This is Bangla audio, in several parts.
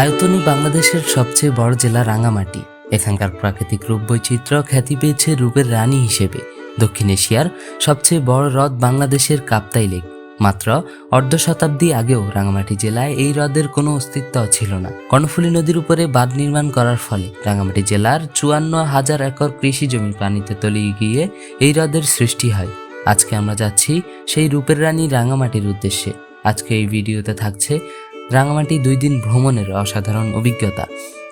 আয়তনে বাংলাদেশের সবচেয়ে বড় জেলা রাঙামাটি। এখানকার প্রাকৃতিক রূপ বৈচিত্র্য খ্যাতি পেয়েছে রূপের রানী হিসেবে। দক্ষিণ এশিয়ার সবচেয়ে বড় হ্রদ বাংলাদেশের কাপ্তাই লেক। মাত্র অর্ধ শতাব্দী আগেও রাঙামাটি জেলায় এই হ্রদের কোনো অস্তিত্ব ছিল না। কর্ণফুলী নদীর উপরে বাঁধ নির্মাণ করার ফলে রাঙামাটি জেলার চুয়ান্ন হাজার একর কৃষি জমি পানিতে তলিয়ে গিয়ে এই হ্রদের সৃষ্টি হয়। আজকে আমরা যাচ্ছি সেই রূপের রানী রাঙামাটির উদ্দেশ্যে। আজকে এই ভিডিওতে থাকছে রাঙামাটি দুই দিন ভ্রমণের অসাধারণ অভিজ্ঞতা।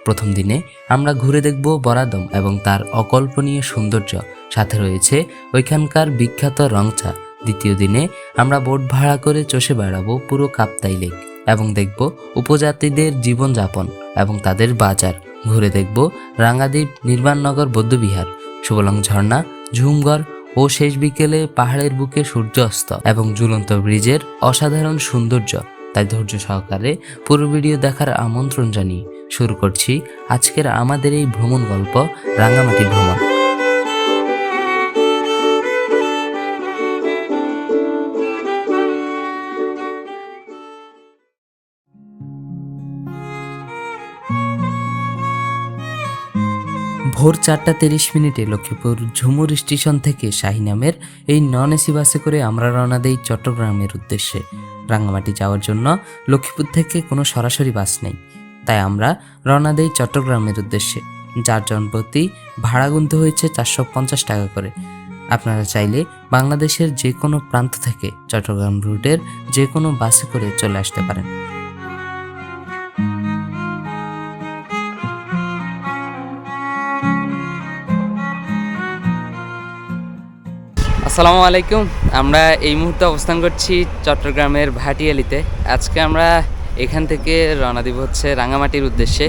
প্রথম দিনে আমরা ঘুরে দেখব বরাদম এবং তার অকল্পনীয় সৌন্দর্য। সাথে রয়েছে ওইখানকার বিখ্যাত রংচা। দ্বিতীয় দিনে আমরা বোট ভাড়া করে চষে বেড়াবো পুরো কাপ্তাই লেক এবং দেখব উপজাতিদের জীবনযাপন এবং তাদের বাজার। ঘুরে দেখব রাঙ্গাদ্বীপ নির্মাণনগর বৌদ্ধবিহার সুবলং ঝর্ণা, ঝুমগড় ও শেষ বিকেলে পাহাড়ের বুকে সূর্যাস্ত এবং ঝুলন্ত ব্রিজের অসাধারণ সৌন্দর্য। তাই ধৈর্য সহকারে পুরো ভিডিও দেখার আমন্ত্রণ জানিয়ে শুরু করছি আজকের আমাদের এই ভ্রমণ গল্প, রাঙামাটি ভ্রমণ। ভোর চারটা তিরিশ মিনিটে লক্ষ্মীপুর ঝুমুর স্টেশন থেকে শাহী নামের এই নন এসি বাসে করে আমরা রওনা দেই চট্টগ্রামের উদ্দেশ্যে। রাঙ্গামাটি যাওয়ার জন্য লক্ষ্মীপুর থেকে কোনো সরাসরি বাস নেই। তাই আমরা রওনা দেই চট্টগ্রামের উদ্দেশ্যে। যার জনপ্রতি ভাড়া গুনতে হয়েছে চারশো পঞ্চাশ টাকা করে। আপনারা চাইলে বাংলাদেশের যে কোনো প্রান্ত থেকে চট্টগ্রাম রুটের যে কোনো বাসে করে চলে আসতে পারেন। আসসালামু আলাইকুম। আমরা এই মুহূর্তে অবস্থান করছি চট্টগ্রামের ভাটিয়ালিতে। আজকে আমরা এখান থেকে রওনা দিব হচ্ছে রাঙামাটির উদ্দেশ্যে।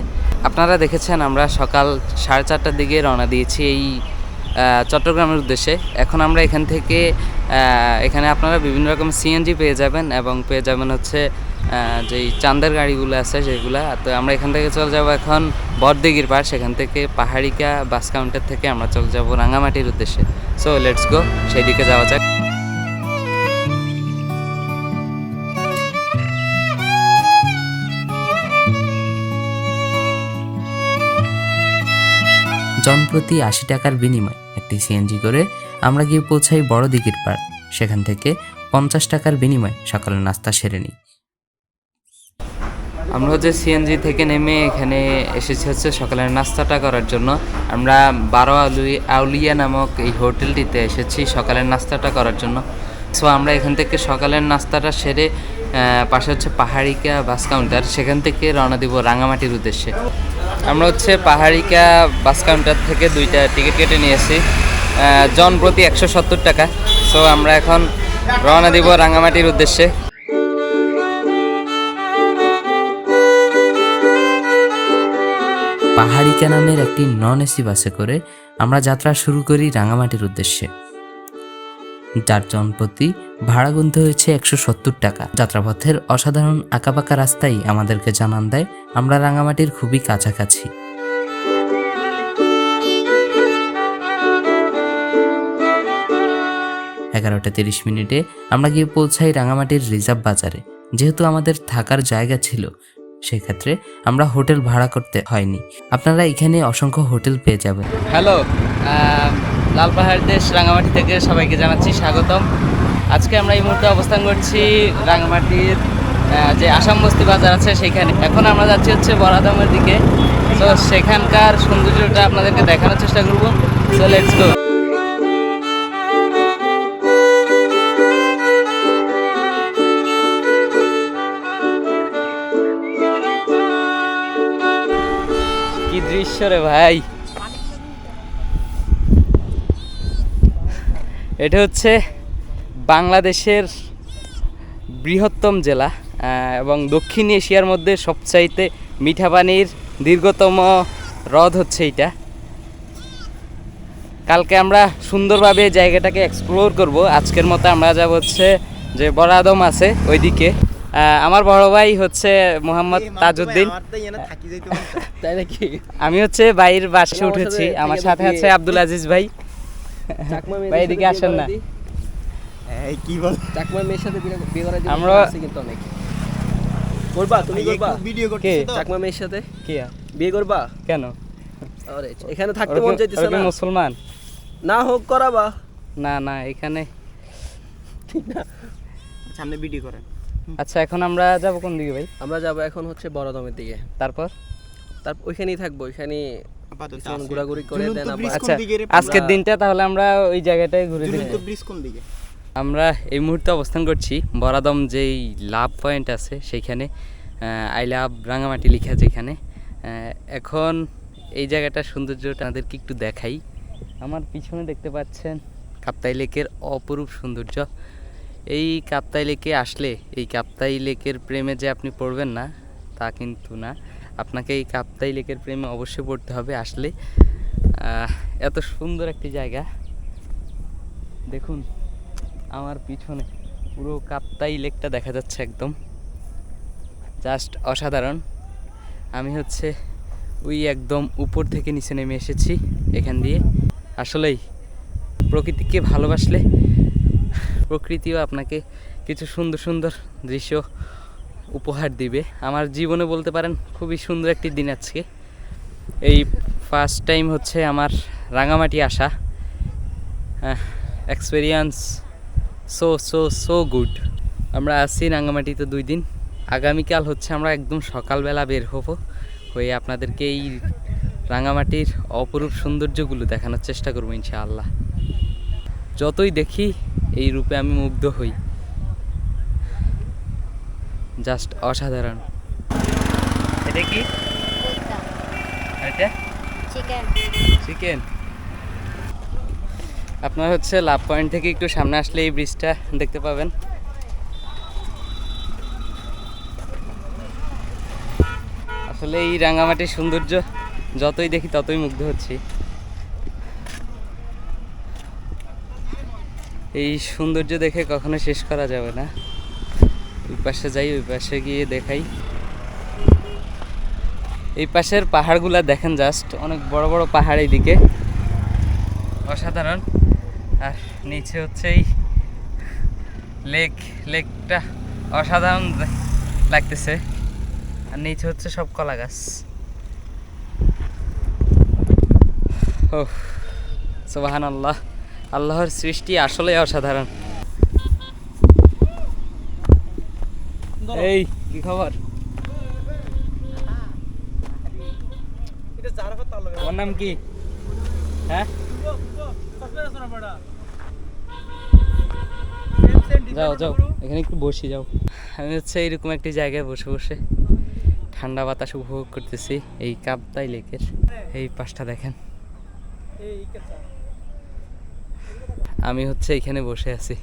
আপনারা দেখেছেন আমরা সকাল সাড়ে চারটার দিকে রওনা দিয়েছি এই চট্টগ্রামের উদ্দেশ্যে। এখন আমরা এখান থেকে এখানে আপনারা বিভিন্ন রকম সিএনজি পেয়ে যাবেন এবং পেয়ে যাবেন হচ্ছে যেই চান্দের গাড়িগুলো আছে সেগুলো। তো আমরা এখান থেকে চলে যাব এখন বরদিঘির পার সেখান থেকে পাহাড়িকা বাস কাউন্টার থেকে আমরা চলে যাব রাঙামাটির উদ্দেশ্যে। সো লেটস গো সেই দিকে যাওয়া যাক। জনপ্রতি আশি টাকার বিনিময় একটি সিএনজি করে আমরা গিয়ে পৌঁছাই বড় দিঘির পাড়। সেখান থেকে পঞ্চাশ টাকার বিনিময়ে সকালের নাস্তা সেরে নিই। আমরা হচ্ছে সিএনজি থেকে নেমে এখানে এসেছি হচ্ছে সকালের নাস্তাটা করার জন্য। আমরা বারো আলুই, আউলিয়া নামক এই হোটেলটিতে এসেছি সকালের নাস্তাটা করার জন্য। সো আমরা এখান থেকে সকালের নাস্তাটা সেরে পাশে হচ্ছে পাহাড়িকা বাস কাউন্টার, সেখান থেকে রওনা দিব রাঙামাটির উদ্দেশ্যে। আমরা হচ্ছে পাহাড়িকা বাস কাউন্টার থেকে দুইটা টিকিট কেটে নিয়েছি। জন প্রতি একশো সত্তর টাকা। সো আমরা এখন রওনা দিব রাঙামাটির উদ্দেশ্যে। পাহাড়িকা নামের একটি নন এসি বাসে করে আমরা যাত্রা শুরু করি রাঙামাটির উদ্দেশ্যে। যার জনপ্রতি ভাড়া গুনতে হয়েছে একশো সত্তর টাকা। যাত্রাপথের অসাধারণ আঁকাবাঁকা রাস্তাই আমাদেরকে জানান দেয়, আমরা রাঙামাটির খুবই কাছাকাছি। এগারোটা তিরিশ মিনিটে আমরা গিয়ে পৌঁছাই রাঙামাটির রিজার্ভ বাজারে। যেহেতু আমাদের থাকার জায়গা ছিল সেক্ষেত্রে আমরা হোটেল ভাড়া করতে হয়নি। আপনারা এখানে অসংখ্য হোটেল পেয়ে যাবেন। হ্যালো লাল পাহাড় দেশ রাঙামাটি থেকে সবাইকে জানাচ্ছি স্বাগতম। আজকে আমরা এই মুহূর্তে অবস্থান করছি রাঙামাটির যে আসাম বস্তি বাজার আছে সেখানে। এখন আমরা যাচ্ছি হচ্ছে বরাদমের দিকে। তো সেখানকার সৌন্দর্যটা আপনাদেরকে দেখানোর চেষ্টা করব। সো লেটস গো কি দৃশ্য রে ভাই। এটা হচ্ছে বাংলাদেশের বৃহত্তম জেলা এবং দক্ষিণ এশিয়ার মধ্যে সবচাইতে মিঠা পানির দীর্ঘতম হ্রদ হচ্ছে এটা কালকে আমরা সুন্দরভাবে জায়গাটাকে এক্সপ্লোর করব। আজকের মতো আমরা যাব হচ্ছে যে বরাদম আছে ওইদিকে। আমার বড় ভাই হচ্ছে মোহাম্মদ তাজউদ্দিন। তাই নাকি? আমি হচ্ছে বাইরের বাসে উঠেছি আমার সাথে আছে আব্দুল আজিজ ভাই। ভাই সাথে এদিকে বিয়ে আসেন না কি বল? চাকমা মেয়ের সাথে বিয়ে বিয়ে করার দিন আমরা- কিন্তু অনেক। করবা তুমি করবা? ভিডিও কে? চাকমা মেয়ের সাথে? কে? বিয়ে করবা? কেন? আরে এখানে থাকতে মন চাইতেছে না। মুসলমান? না হোক করাবা। না না এখানে। সামনে ভিডিও করেন। আচ্ছা এখন আমরা যাব কোন দিকে ভাই? আমরা যাব এখন হচ্ছে বড়দমের দিকে। তারপর? তারপর ওইখানেই থাকব ওইখানে। ঘোরাঘুরি করে দেন আচ্ছা আজকের দিনটা তাহলে আমরা ওই জায়গাটায় ঘুরে দিই ব্রিজ কোন দিকে? আমরা এই মুহূর্তে অবস্থান করছি বরাদম যেই লাভ পয়েন্ট আছে সেইখানে আই লাভ রাঙামাটি লিখা যেখানে। আহ, এখন এই জায়গাটার সৌন্দর্যটা আমাদেরকে একটু দেখাই। আমার পিছনে দেখতে পাচ্ছেন কাপ্তাই লেকের অপরূপ সৌন্দর্য। এই কাপ্তাই লেকে আসলে, এই কাপ্তাই লেকের প্রেমে যে আপনি পড়বেন না, তা কিন্তু না। আপনাকে এই কাপ্তাই লেকের প্রেমে অবশ্যই পড়তে হবে। আসলে এত সুন্দর একটি জায়গা। দেখুন, আমার পিছনে পুরো কাপ্তাই লেকটা দেখা যাচ্ছে একদম। জাস্ট অসাধারণ। আমি হচ্ছে ওই একদম উপর থেকে নিচে নেমে এসেছি এখান দিয়ে। আসলেই, প্রকৃতিকে ভালোবাসলে প্রকৃতিও আপনাকে কিছু সুন্দর সুন্দর দৃশ্য উপহার দিবে। আমার জীবনে বলতে পারেন খুবই সুন্দর একটি দিন আজকে। এই ফার্স্ট টাইম হচ্ছে আমার রাঙামাটি আসা। Experience so so so good আমরা আছি রাঙ্গামাটিতে দুই দিন। আগামীকাল হচ্ছে আমরা একদম সকালবেলা বের হব। হয়ে আপনাদেরকে এই রাঙামাটির অপরূপ সৌন্দর্যগুলো দেখানোর চেষ্টা করব ইনশাআল্লাহ। যতই দেখি এই রূপে আমি মুগ্ধ হই। জাস্ট অসাধারণ। এটা কি? এটা? চিকেন। চিকেন? আপনার হচ্ছে লাভ পয়েন্ট থেকে একটু সামনে আসলে এই ব্রিজটা দেখতে পাবেন। আসলে এই রাঙামাটির সৌন্দর্য যতই দেখি ততই মুগ্ধ হচ্ছি। এই সৌন্দর্য দেখে কখনো শেষ করা যাবে না। ওই পাশে যাই, ওই পাশে গিয়ে দেখাই। এই পাশের পাহাড়গুলা দেখেন জাস্ট অনেক বড় বড় পাহাড় এইদিকে। অসাধারণ। আর নিচে হচ্ছে এই লেক লেকটা অসাধারণ লাগতেছে। আর নিচে হচ্ছে সব কলা গাছ। ও সোবাহান আল্লাহ আল্লাহর সৃষ্টি আসলে অসাধারণ। এই কি খবর? ওর নাম কি? হ্যাঁ? যাও যাও এখানে একটু বসি যাও। আমি হচ্ছে এইরকম একটি জায়গায় বসে বসে ঠান্ডা বাতাস উপভোগ করতেছি এই কাপ্তাই লেকের এই পাশটা দেখেন। আমি হচ্ছে এখানে বসে আছি।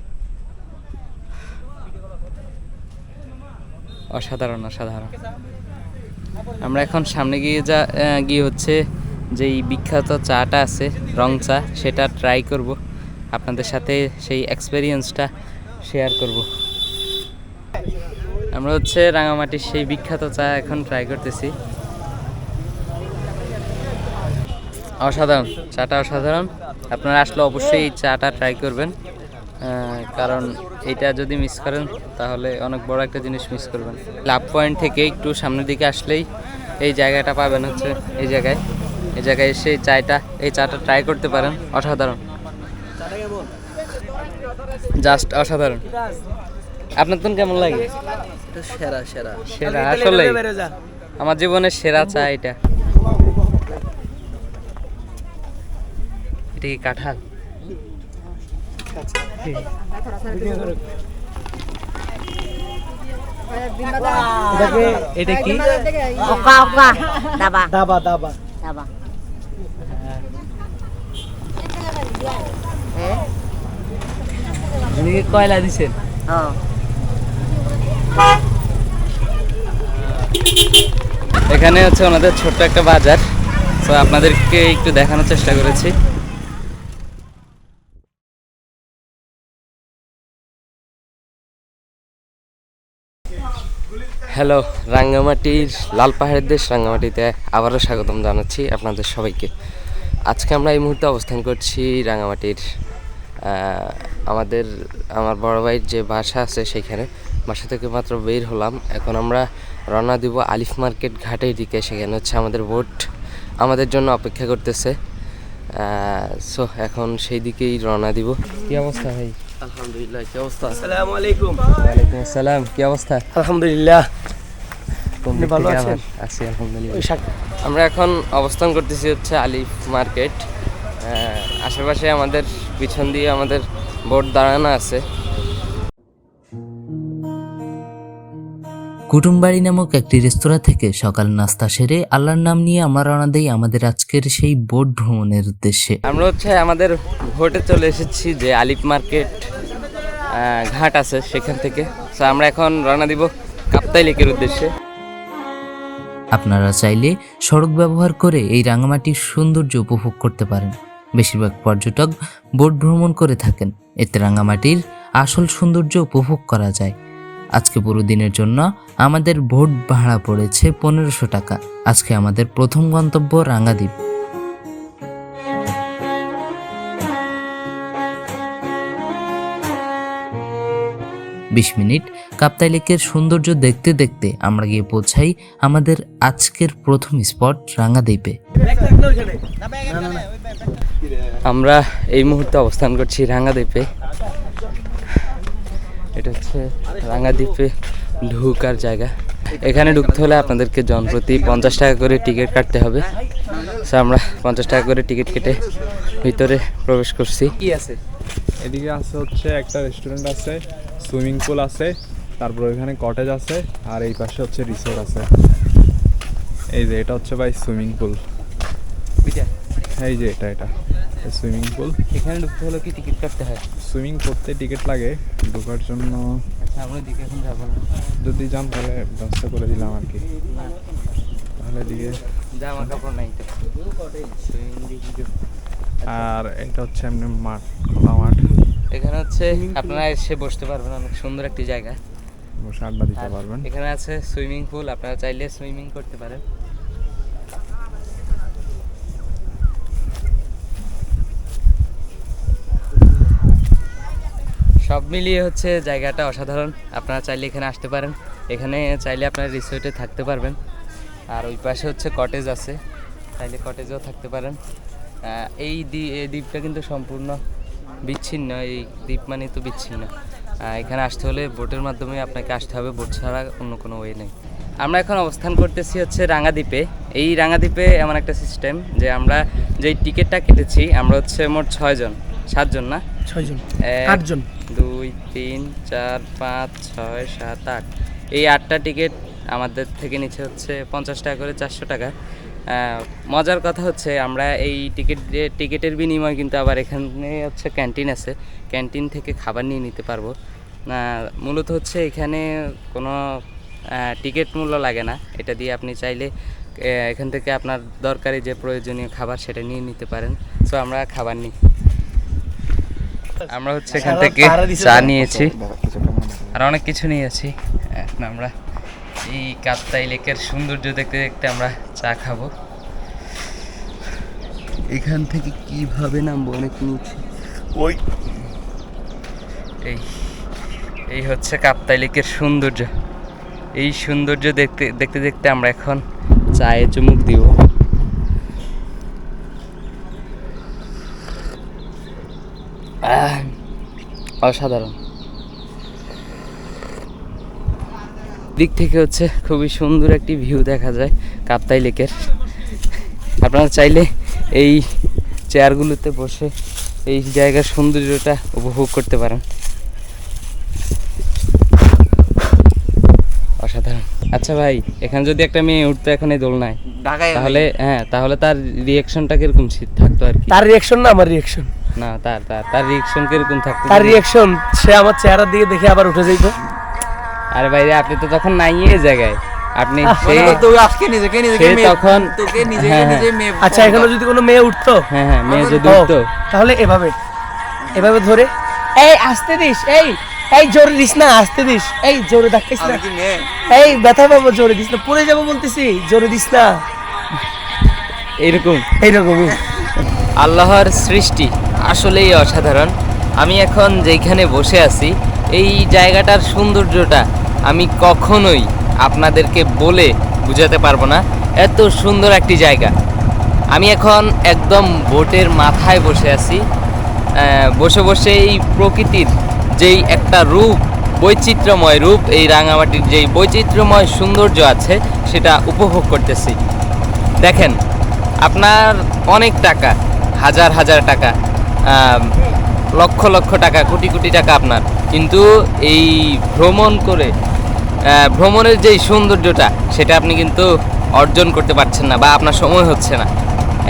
অসাধারণ অসাধারণ। আমরা এখন সামনে গিয়ে যা গিয়ে হচ্ছে যেই বিখ্যাত চাটা আছে, রং চা, সেটা ট্রাই করব। আপনাদের সাথে সেই এক্সপেরিয়েন্সটা শেয়ার করব। আমরা হচ্ছে রাঙামাটির সেই বিখ্যাত চা এখন ট্রাই করতেছি। অসাধারণ চাটা অসাধারণ। আপনারা আসলে অবশ্যই এই চাটা ট্রাই করবেন। কারণ এটা যদি মিস করেন তাহলে অনেক বড় একটা জিনিস মিস করবেন। লাভ পয়েন্ট থেকে একটু সামনের দিকে আসলেই এই জায়গাটা পাবেন হচ্ছে এই জায়গায়। এই জায়গায় এসে এই চায়টা এই চাটা ট্রাই করতে পারেন অসাধারণ। জাস্ট অসাধারণ। আপনার তো কেমন লাগে? সেরা সেরা। সেরা আসলে আমার জীবনের সেরা চা এটা। কি কাঁঠাল। এটা কি? ওকা ওকা। দাবা। দাবা দাবা। দাবা। হ্যাঁ। কয়লা দিছেন? এখানে হচ্ছে ওনাদের ছোট্ট একটা বাজার। তো আপনাদেরকে একটু দেখানোর চেষ্টা করেছি। হ্যালো রাঙ্গামাটির লাল পাহাড়ের দেশ রাঙ্গামাটিতে আবারও স্বাগতম জানাচ্ছি আপনাদের সবাইকে। আজকে আমরা এই মুহূর্তে অবস্থান করছি রাঙ্গামাটির আমাদের, আমার বড় ভাইয়ের যে বাসা আছে সেখানে। বাসা থেকে মাত্র বের হলাম। এখন আমরা রওনা দিব আলিফ মার্কেট ঘাটের দিকে। সেখানে হচ্ছে আমাদের বোট আমাদের জন্য অপেক্ষা করতেছে। সো এখন সেই দিকেই রওনা দিব। কি অবস্থা ভাই? আলহামদুলিল্লাহ কি অবস্থা? আসসালামু আলাইকুম ওয়ালাইকুম আসসালাম কি অবস্থা? আলহামদুলিল্লাহ। ভালো আছেন? আছি আলহামদুলিল্লাহ। আমরা এখন অবস্থান করতেছি হচ্ছে আলিফ মার্কেট। আহ, আশেপাশে আমাদের পিছন দিয়ে আমাদের বোর্ড দাঁড়ানো আছে। কুটুমবাড়ি নামক একটি রেস্তোরাঁ থেকে সকাল নাস্তা সেরে আল্লাহর নাম নিয়ে আমরা রওনা দেই আমাদের আজকের সেই বোট ভ্রমণের উদ্দেশ্যে। আমরা হচ্ছে আমাদের ভোটে চলে এসেছি যে আলিফ মার্কেট ঘাট আছে সেখান থেকে। তো আমরা এখন রওনা দিব কাপ্তাই লেকের উদ্দেশ্যে। আপনারা চাইলে সড়ক ব্যবহার করে এই রাঙামাটির সৌন্দর্য উপভোগ করতে পারেন। বেশিরভাগ পর্যটক বোট ভ্রমণ করে থাকেন। এতে রাঙামাটির আসল সৌন্দর্য উপভোগ করা যায়। আজকে পুরো দিনের জন্য আমাদের ভোট ভাড়া পড়েছে পনেরোশো টাকা। আজকে আমাদের প্রথম গন্তব্য রাঙাদ্বীপ বিশ মিনিট কাপ্তাই লেকের সৌন্দর্য দেখতে দেখতে আমরা গিয়ে পৌঁছাই আমাদের আজকের প্রথম স্পট রাঙাদ্বীপে আমরা এই মুহূর্তে অবস্থান করছি রাঙ্গাদ্বীপে। এটা হচ্ছে রাঙ্গাদ্বীপে ঢুকার জায়গা। এখানে ঢুকতে হলে আপনাদেরকে জনপ্রতি পঞ্চাশ টাকা করে টিকিট কাটতে হবে। সো আমরা পঞ্চাশ টাকা করে টিকিট কেটে ভিতরে প্রবেশ করছি। কি আছে? এদিকে আছে হচ্ছে একটা রেস্টুরেন্ট আছে সুইমিং পুল আছে তারপর এখানে কটেজ আছে আর এই পাশে হচ্ছে রিসোর্ট আছে। এই যে এটা হচ্ছে ভাই সুইমিং পুল এই যে এটা এটা। Swimming pool. এখানে ঢুকতে হলে কি টিকিট কাটতে হয়? সুইমিং করতে টিকিট লাগে ঢোকার জন্য আচ্ছা আমরা দিকে এখন যাব না। যদি যান তাহলে ব্যবস্থা করে দিলাম আর কি। তাহলে এদিকে জামা কাপড় নাই তো। দিকে আর এটা হচ্ছে এমনি মাঠ খোলা মাঠ। এখানে হচ্ছে আপনারা এসে বসতে পারবেন অনেক সুন্দর একটি জায়গা। বসে আড্ডা দিতে পারবেন। এখানে আছে সুইমিং পুল আপনারা চাইলে সুইমিং করতে পারেন। সব মিলিয়ে হচ্ছে জায়গাটা অসাধারণ। আপনারা চাইলে এখানে আসতে পারেন। এখানে চাইলে আপনারা রিসোর্টে থাকতে পারবেন। আর ওই পাশে হচ্ছে কটেজ আছে। চাইলে কটেজেও থাকতে পারেন। এই দ্বী- এই দ্বীপটা কিন্তু সম্পূর্ণ বিচ্ছিন্ন। এই দ্বীপ মানে তো বিচ্ছিন্ন। এখানে আসতে হলে বোটের মাধ্যমে আপনাকে আসতে হবে। বোট ছাড়া অন্য কোনো ওয়ে নেই। আমরা এখন অবস্থান করতেছি হচ্ছে রাঙাদ্বীপে। এই রাঙাদ্বীপে এমন একটা সিস্টেম যে আমরা যেই টিকিটটা কেটেছি আমরা হচ্ছে মোট ছয়জন সাতজন না? ছয়জন। আটজন। দুই, তিন, চার, পাঁচ, ছয়, সাত, আট। এই আটটা টিকিট আমাদের থেকে নিচে হচ্ছে পঞ্চাশ টাকা করে চারশো টাকা। মজার কথা হচ্ছে আমরা এই টিকিট, টিকিটের বিনিময়ে কিন্তু আবার এখানে হচ্ছে ক্যান্টিন আছে। ক্যান্টিন থেকে খাবার নিয়ে নিতে পারব। মূলত হচ্ছে এখানে কোনো টিকিট মূল্য লাগে না। এটা দিয়ে আপনি চাইলে এখান থেকে আপনার দরকারি যে প্রয়োজনীয় খাবার সেটা নিয়ে নিতে পারেন। সো আমরা খাবার নিই। আমরা হচ্ছে এখান থেকে চা নিয়েছি। আর অনেক কিছু নিয়েছি এখন আমরা এই কাপ্তাই লেকের সৌন্দর্য দেখতে দেখতে আমরা চা খাব। এখান থেকে কীভাবে নামবো? অনেক নিচে। ওই। এই এই হচ্ছে কাপ্তাই লেকের সৌন্দর্য। এই সৌন্দর্য দেখতে দেখতে দেখতে আমরা এখন চায়ে চুমুক দিব। অসাধারণ। দিক থেকে হচ্ছে খুবই সুন্দর একটি ভিউ দেখা যায় কাপ্তাই লেকের। আপনারা চাইলে এই চেয়ারগুলোতে বসে এই জায়গার সৌন্দর্যটা উপভোগ করতে পারেন। অসাধারণ। আচ্ছা ভাই এখানে যদি একটা মেয়ে উঠতো এখন এই দোলনায় তাহলে হ্যাঁ তাহলে তার রিয়াকশনটা কীরকম থাকতো আর কি? তার রিয়েকশন না আমার রিয়াকশন না তার তার তার রিয়াকশন কীরকম থাকতো তার রিয়াকশন সে আমার চেহারার দিকে দেখে আবার উঠে যাইতো। আরে ভাই আপনি তো তখন নাই এই জায়গায়। আপনি সে আজকে নিজেকে নিজেকে তখন তোকে নিজেকে হ্যাঁ, হ্যাঁ। নিজে মেয়ে আচ্ছা এখানে যদি কোনো মেয়ে উঠতো? হ্যাঁ হ্যাঁ মেয়ে যদি উঠতো। তাহলে এভাবে এভাবে ধরে। এই আসতে দিস এই এই জোরে দিস না আসতে দিস। এই জোরে ধাক্কাইস না। আমি কি মেয়ে? এই ব্যথা পাবো জোরে দিস না। পড়ে যাব বলতেছি জোরে দিস না। এরকম এইরকমই। আল্লাহর সৃষ্টি। আসলেই অসাধারণ। আমি এখন যেখানে বসে আছি, এই জায়গাটার সৌন্দর্যটা আমি কখনোই আপনাদেরকে বলে বুঝাতে পারব না। এত সুন্দর একটি জায়গা। আমি এখন একদম বোটের মাথায় বসে আছি। বসে বসে এই প্রকৃতির যেই একটা রূপ, বৈচিত্র্যময় রূপ, এই রাঙামাটির যেই বৈচিত্র্যময় সৌন্দর্য আছে, সেটা উপভোগ করতেছি। দেখেন, আপনার অনেক টাকা, হাজার হাজার টাকা লক্ষ লক্ষ টাকা, কোটি কোটি টাকা আপনার। কিন্তু এই ভ্রমণ করে ভ্রমণের যেই সৌন্দর্যটা, সেটা আপনি কিন্তু অর্জন করতে পারছেন না বা আপনার সময় হচ্ছে না।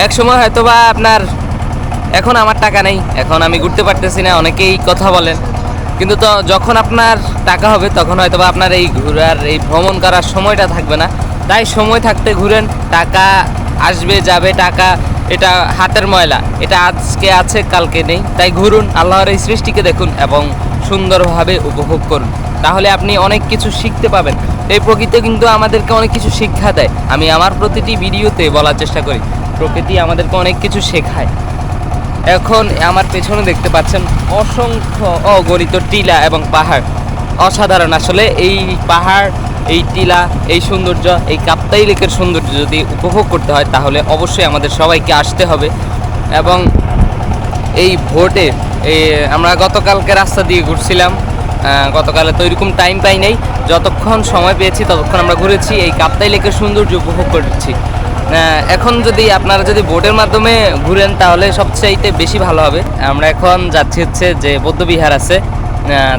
এক সময় হয়তো বা আপনার, এখন আমার টাকা নেই, এখন আমি ঘুরতে পারতেছি না অনেকেই কথা বলেন। কিন্তু তো যখন আপনার টাকা হবে, তখন হয়তো বা আপনার এই ঘোরার, এই ভ্রমণ করার সময়টা থাকবে না। তাই সময় থাকতে ঘুরেন, টাকা আসবে, যাবে, টাকা এটা হাতের ময়লা। এটা আজকে আছে, কালকে নেই। তাই ঘুরুন, আল্লাহর এই সৃষ্টিকে দেখুন এবং সুন্দরভাবে উপভোগ করুন। তাহলে আপনি অনেক কিছু শিখতে পাবেন। এই প্রকৃতি কিন্তু আমাদেরকে অনেক কিছু শিক্ষা দেয়। আমি আমার প্রতিটি ভিডিওতে বলার চেষ্টা করি, প্রকৃতি আমাদেরকে অনেক কিছু শেখায়। এখন আমার পেছনে দেখতে পাচ্ছেন অসংখ্য অগণিত টিলা এবং পাহাড়। অসাধারণ। আসলে এই পাহাড়, এই টিলা, এই সৌন্দর্য, এই কাপ্তাই লেকের সৌন্দর্য যদি উপভোগ করতে হয়, তাহলে অবশ্যই আমাদের সবাইকে আসতে হবে। এবং এই ভোটে আমরা গতকালকে রাস্তা দিয়ে ঘুরছিলাম। গতকালে তো এরকম টাইম পাই নাই। যতক্ষণ সময় পেয়েছি, ততক্ষণ আমরা ঘুরেছি, এই কাপ্তাই লেকের সৌন্দর্য উপভোগ করছি। এখন যদি আপনারা যদি বোটের মাধ্যমে ঘুরেন, তাহলে সবচাইতে বেশি ভালো হবে। আমরা এখন যাচ্ছি হচ্ছে যে বৌদ্ধবিহার আছে।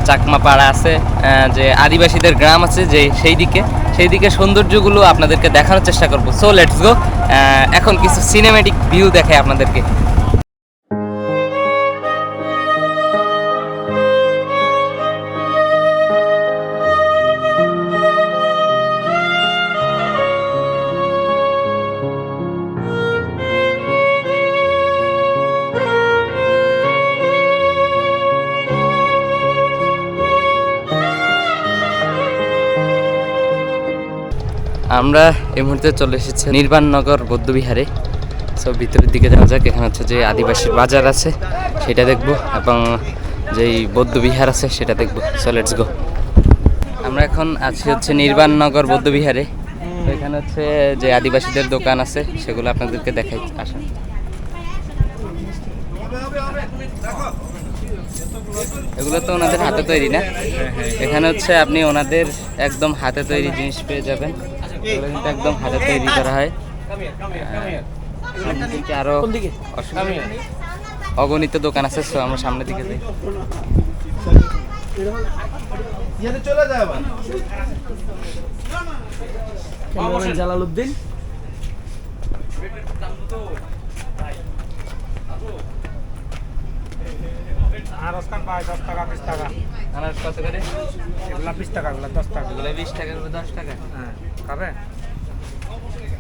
চাকমা পাড়া আছে যে আদিবাসীদের গ্রাম আছে যে সেই দিকে। সেই দিকে সৌন্দর্যগুলো আপনাদেরকে দেখানোর চেষ্টা করব। সো লেটস গো এখন কিছু সিনেমেটিক ভিউ দেখায় আপনাদেরকে। আমরা এই মুহূর্তে চলে এসেছি নির্বাণনগর বৌদ্ধবিহারে। সো ভিতরের দিকে যাওয়া যাক। এখানে হচ্ছে যে আদিবাসী বাজার আছে সেটা দেখব এবং যেই বৌদ্ধবিহার আছে সেটা দেখব। সো লেটস গো আমরা এখন আছি হচ্ছে নির্বাণনগর বৌদ্ধবিহারে। তো এখানে হচ্ছে যে আদিবাসীদের দোকান আছে সেগুলো আপনাদেরকে দেখাই আসা এগুলো তো ওনাদের হাতে তৈরি না? এখানে হচ্ছে আপনি ওনাদের একদম হাতে তৈরি জিনিস পেয়ে যাবেন। এগুলো কিন্তু একদম হাতে তৈরি করা হয়। আরও অগণিত দোকান আছে সো আমরা সামনের দিকে যাই। ক্যামেরাম্যান জালালউদ্দিন? আনারস কত করে? এগুলা বিশ টাকা এগুলা দশ টাকা। এগুলো বিশ টাকা দশ টাকা। হ্যাঁ। খাবে?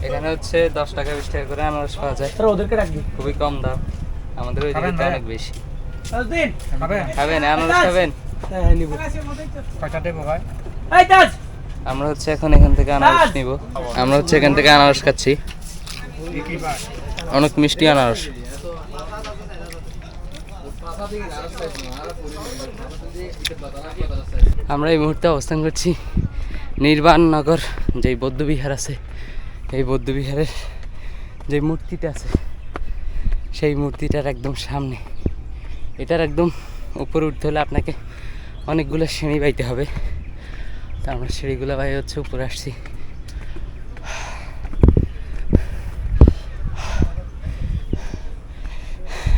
এখানে হচ্ছে দশ টাকা বিশ টাকা করে আনারস পাওয়া যায়। ওদেরকে ডাকবি? খুবই কম দাম। আমাদের ওই দিকে অনেক বেশি। খাবেন আনারস খাবেন। হ্যাঁ আমরা হচ্ছে এখন এখান থেকে আনারস নিব। আমরা হচ্ছে এখান থেকে আনারস খাচ্ছি। অনেক মিষ্টি আনারস। আমরা এই মুহূর্তে অবস্থান করছি। নির্বাণনগর যেই বৌদ্ধবিহার আছে, এই বৌদ্ধবিহারের যে মূর্তিটা আছে, সেই মূর্তিটার একদম সামনে। এটার একদম উপরে উঠতে হলে আপনাকে অনেকগুলো সিঁড়ি বাইতে হবে। তা আমরা সিঁড়িগুলো বাই হচ্ছে উপরে আসছি।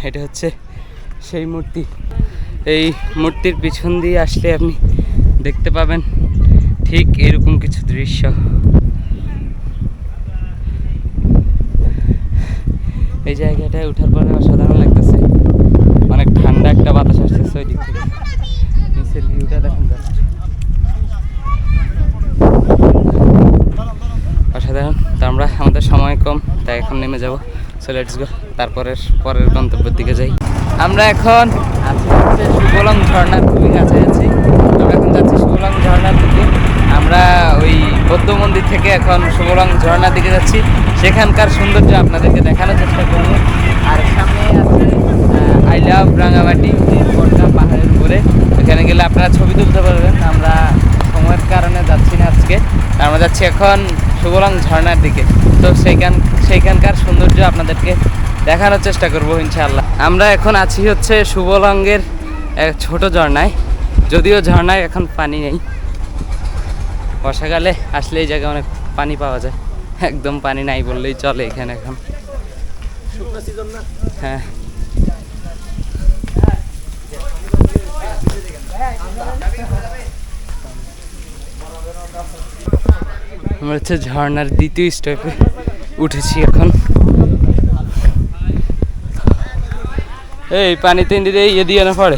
এটা হচ্ছে সেই মূর্তি। এই মূর্তির পিছন দিয়ে আসলে আপনি দেখতে পাবেন ঠিক এরকম কিছু দৃশ্য। এই জায়গাটায় ওঠার পরে অসাধারণ লাগতেছে। অনেক ঠান্ডা একটা বাতাস আসতেছে ওই দিক থেকে। নিচের ভিউটা দেখুন। অসাধারণ। তো আমরা আমাদের সময় কম, তাই এখন নেমে যাব। সো লেটস গো তারপরের পরের গন্তব্যের দিকে যাই। আমরা এখন আছি সুবলং ঝর্ণার খুবই কাছে আছি আমরা এখন যাচ্ছি সুবলং ঝর্ণার দিকে। আমরা ওই বৌদ্ধ মন্দির থেকে এখন সুবলং ঝর্ণার দিকে যাচ্ছি। সেখানকার সৌন্দর্য আপনাদেরকে দেখানোর চেষ্টা করব। আর সামনে আছে আই লাভ রাঙামাটি যে পাহাড়ের আছে ওখানে গেলে আপনারা ছবি তুলতে পারবেন। আমরা সময়ের কারণে যাচ্ছি না আজকে। আমরা যাচ্ছি এখন সুবলং ঝর্ণার দিকে। তো সেইখান, সেইখানকার সৌন্দর্য আপনাদেরকে দেখানোর চেষ্টা করব ইনশাআল্লাহ। আমরা এখন আছি হচ্ছে শুভলঙ্গের এক ছোট ঝর্ণায়। যদিও ঝর্ণায় এখন পানি নেই। বর্ষাকালে আসলে এই জায়গায় অনেক পানি পাওয়া যায়। একদম পানি নাই বললেই চলে এখানে এখন। হ্যাঁ। আমরা হচ্ছে ঝর্নার দ্বিতীয় স্টেপে উঠেছি এখন। এই পানিতে ইন্দিরে ইয়ে দিয়ে না পড়ে।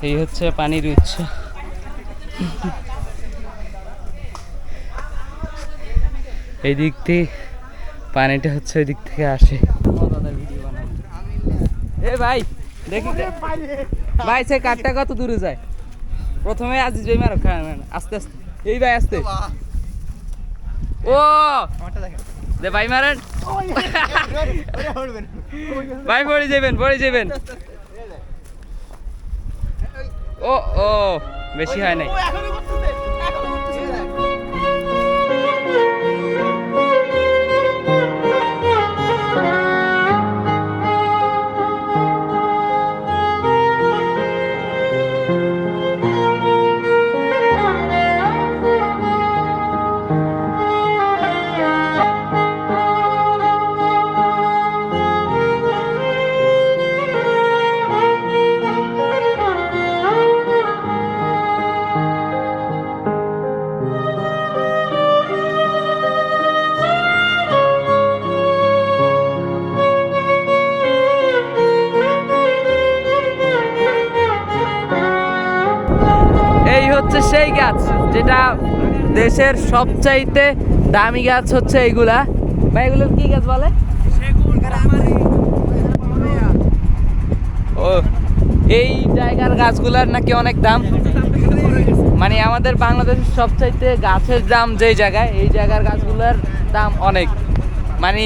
এই হচ্ছে পানির উৎস এই দিক থেকে পানিটা হচ্ছে ওই দিক থেকে আসে এ ভাই দেখি ভাই সে কাঠটা কত দূরে যায় প্রথমে আজিজ ভাই মারো আস্তে আস্তে এই ভাই আস্তে ও দে ভাই মারেন ভাই পড়ে যাবেন পড়ে যাবেন ও ও বেশি হয় নাই। দেশের সবচাইতে দামি গাছ হচ্ছে এইগুলা। ভাই এগুলোর কি গাছ বলে? ও, এই জায়গার গাছগুলার নাকি অনেক দাম। মানে আমাদের বাংলাদেশের সবচাইতে গাছের দাম যেই জায়গায়, এই জায়গার গাছগুলোর দাম অনেক। মানে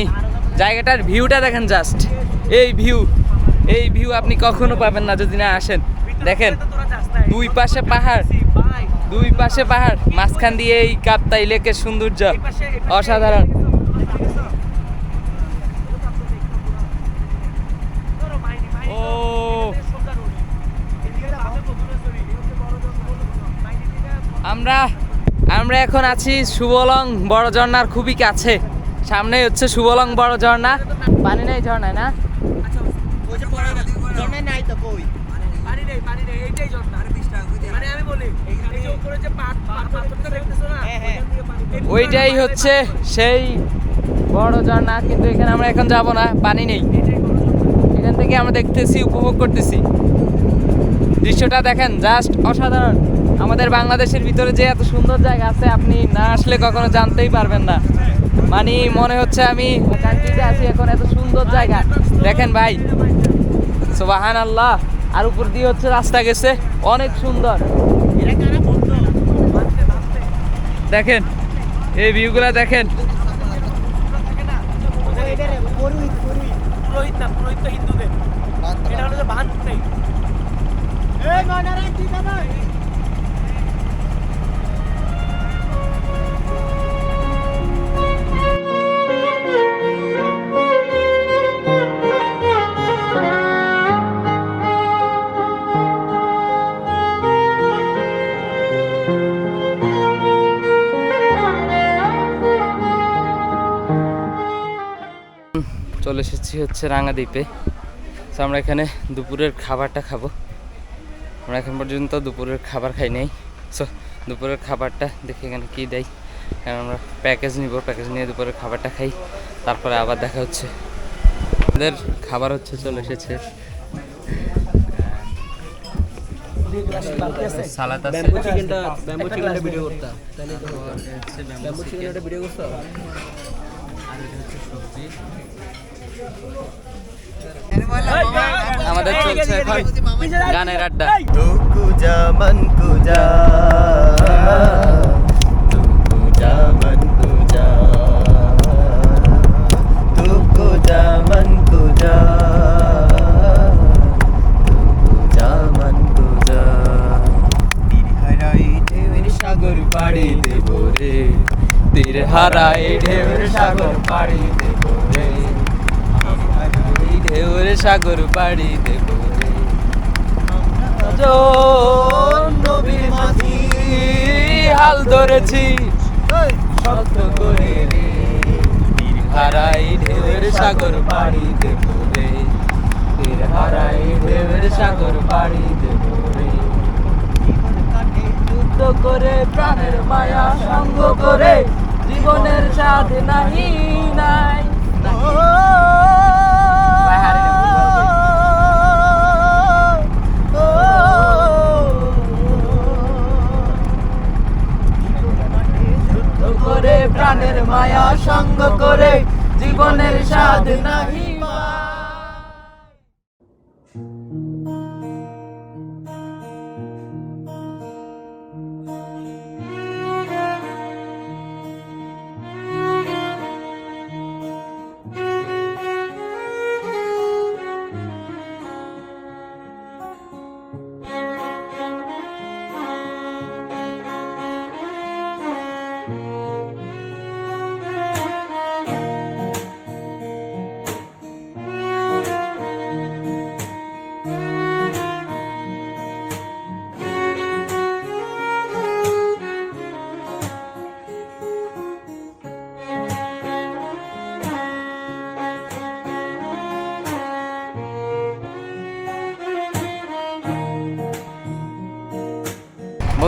জায়গাটার ভিউটা দেখেন জাস্ট এই ভিউ এই ভিউ আপনি কখনো পাবেন না যদি না আসেন। দেখেন, দুই পাশে পাহাড়। দুই পাশে পাহাড় মাঝখান দিয়ে এই কাপ্তাই লেকের সৌন্দর্য। অসাধারণ। ও। আমরা আমরা এখন আছি সুবলং বড় ঝর্ণার খুবই কাছে। সামনে হচ্ছে সুবলং বড় ঝর্ণা। পানি নেই ঝর্ণায় না? ওইটাই হচ্ছে সেই বড় ঝর্ণা কিন্তু এখানে আমরা এখন যাব না, পানি নেই। এখান থেকে আমরা দেখতেছি, উপভোগ করতেছি। দৃশ্যটা দেখেন জাস্ট অসাধারণ। আমাদের বাংলাদেশের ভিতরে যে এত সুন্দর জায়গা আছে, আপনি না আসলে কখনো জানতেই পারবেন না। মানে মনে হচ্ছে আমি কান্ট্রিতে আছি, এখন এত সুন্দর জায়গা। দেখেন ভাই সোবাহান আল্লাহ আর উপর দিয়ে হচ্ছে রাস্তা গেছে, অনেক সুন্দর। দেখেন এই ভিউগুলা দেখেন। হিন্দুদের এটা হলো চলে এসেছি হচ্ছে রাঙাদ্বীপে। তো আমরা এখানে দুপুরের খাবারটা খাব। আমরা এখন পর্যন্ত দুপুরের খাবার খাই নাই। সো দুপুরের খাবারটা দেখি এখানে কী দেয়। কারণ আমরা প্যাকেজ নিব প্যাকেজ নিয়ে দুপুরের খাবারটা খাই। তারপরে আবার দেখা হচ্ছে। আমাদের খাবার হচ্ছে চলে এসেছে। সালাদ আছে। ব্যাম্বো চিকেনটা ভিডিও করতে। ব্যাম্বো চিকেনটা ভিডিও করতে আমাদের চলছে এখন গানের আড্ডা। কুজা মন কুজা কুজা কুজা সাগর পাড়ি দেব রে। তীর হারাই সাগর পাড়ি দেব ঢেউর সাগর পাড়ি দেব হাল ধরেছি। শক্ত করে রে। হারাই ঢেউর সাগর পাড়ি দেব রে তীর হারাই ঢেউর সাগর পাড়ি দেব রে যুদ্ধ করে প্রাণের মায়া সঙ্গ করে। জীবনের স্বাদ নাহি নাই। প্রাণের মায়া সঙ্গ করে জীবনের স্বাদ নাহি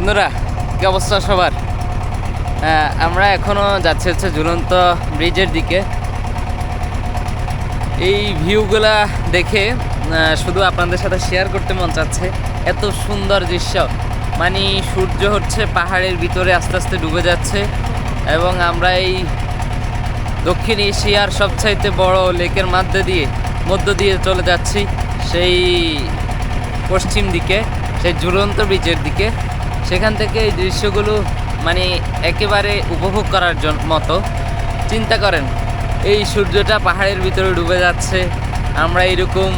বন্ধুরা কি অবস্থা সবার? আহ, আমরা এখনও যাচ্ছি হচ্ছে ঝুলন্ত ব্রিজের দিকে। এই ভিউগুলা দেখে শুধু আপনাদের সাথে শেয়ার করতে মন চাচ্ছে। এত সুন্দর দৃশ্য। মানে সূর্য হচ্ছে পাহাড়ের ভিতরে আস্তে আস্তে ডুবে যাচ্ছে এবং আমরা এই দক্ষিণ এশিয়ার সবচাইতে বড় লেকের মধ্যে দিয়ে মধ্য দিয়ে চলে যাচ্ছি সেই পশ্চিম দিকে সেই ঝুলন্ত ব্রিজের দিকে। সেখান থেকে এই দৃশ্যগুলো মানে একেবারে উপভোগ করার মতো। চিন্তা করেন, এই সূর্যটা পাহাড়ের ভিতরে ডুবে যাচ্ছে। আমরা এরকম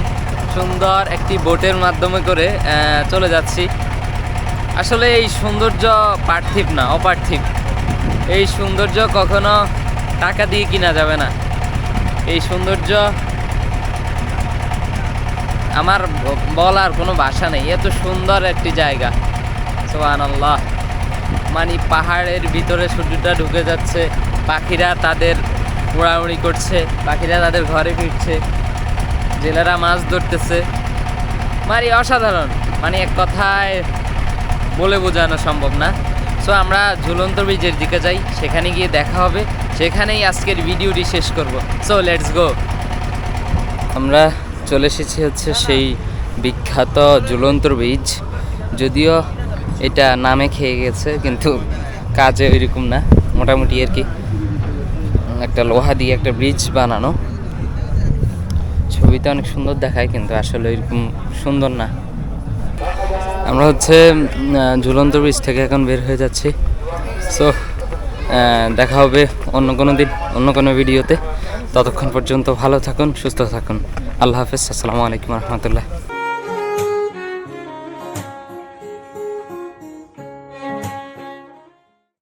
সুন্দর একটি বোটের মাধ্যমে করে চলে যাচ্ছি। আসলে এই সৌন্দর্য পার্থিব না, অপার্থিব। এই সৌন্দর্য কখনো টাকা দিয়ে কিনা যাবে না। এই সৌন্দর্য আমার বলার কোনো ভাষা নেই। এত সুন্দর একটি জায়গা। সোহান আল্লাহ মানে পাহাড়ের ভিতরে সূর্যটা ঢুকে যাচ্ছে, পাখিরা তাদের উড়াউড়ি করছে, পাখিরা তাদের ঘরে ফিরছে, জেলেরা মাছ ধরতেছে। মানে অসাধারণ মানে এক কথায় বলে বোঝানো সম্ভব না। সো আমরা ঝুলন্ত ব্রিজের দিকে যাই, সেখানে গিয়ে দেখা হবে, সেখানেই আজকের ভিডিওটি শেষ করব। সো লেটস গো আমরা চলে এসেছি হচ্ছে সেই বিখ্যাত ঝুলন্ত ব্রিজ, যদিও এটা নামে খেয়ে গেছে, কিন্তু কাজে ওইরকম না। মোটামুটি আর কি। একটা লোহা দিয়ে একটা ব্রিজ বানানো। ছবিতে অনেক সুন্দর দেখায়, কিন্তু আসলে ওইরকম সুন্দর না। আমরা হচ্ছে ঝুলন্ত ব্রিজ থেকে এখন বের হয়ে যাচ্ছি। সো দেখা হবে অন্য কোনো দিন, অন্য কোনো ভিডিওতে ততক্ষণ পর্যন্ত ভালো থাকুন, সুস্থ থাকুন। আল্লাহ হাফেজ, আসসালামু আলাইকুম রহমতুল্লাহ।